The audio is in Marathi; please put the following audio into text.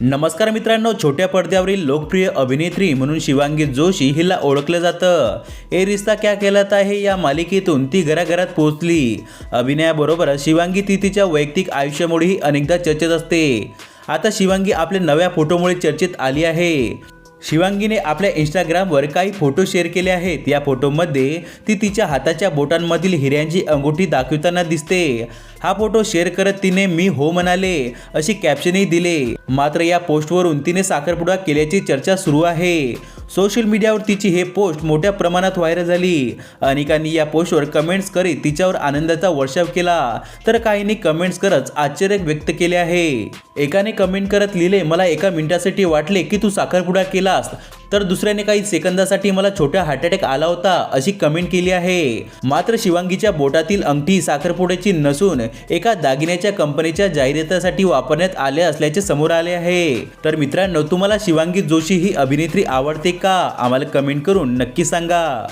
नमस्कार मित्रांनो छोट्या पडद्यावरील लोकप्रिय अभिनेत्री म्हणून शिवांगी जोशी हिला ओळखलं जातं. ए रिश्ता क्या केलात आहे या मालिकेतून ती घराघरात पोहोचली. अभिनयाबरोबरच शिवांगी ती तिच्या वैयक्तिक आयुष्यामुळेही अनेकदा चर्चेत असते. आता शिवांगी आपल्या नव्या फोटोमुळे चर्चेत आली आहे. शिवांगीने आपल्या इंस्टाग्रामवर काही फोटो शेअर केले आहेत. या फोटोमध्ये ती तिच्या हाताच्या बोटांमधील हिऱ्यांची अंगुठी दाखवताना दिसते. हा फोटो शेअर करत तिने मी हो म्हणाले. अशी कॅप्शनही दिले. मात्र या पोस्टवरून तिने साखरपुडा केल्याची चर्चा सुरू आहे. सोशल मीडियावर तिची हे पोस्ट मोठ्या प्रमाणात व्हायरल झाली. अनेकांनी या पोस्टवर कमेंट्स करीत तिच्यावर आनंदाचा वर्षाव केला. तर काहींनी कमेंट्स करत आश्चर्य व्यक्त केले आहे. एकाने कमेंट करत लिहिले मला एका मिनिटासाठी वाटले की तू साखरपुडा केलास. तर दुसऱ्याने काही सेकंदासाठी मला छोटा हार्ट अटॅक आला होता अशी कमेंट केली आहे. मात्र शिवांगीच्या बोटातील अंगठी साखरपुड्याची नसून एका दागिन्याच्या कंपनीच्या जाहिरातीसाठी वापरण्यात आले असल्याचे समोर आले आहे. तर मित्रांनो तुम्हाला शिवांगी जोशी ही अभिनेत्री आवडते का? आम्हाला कमेंट करून नक्की सांगा.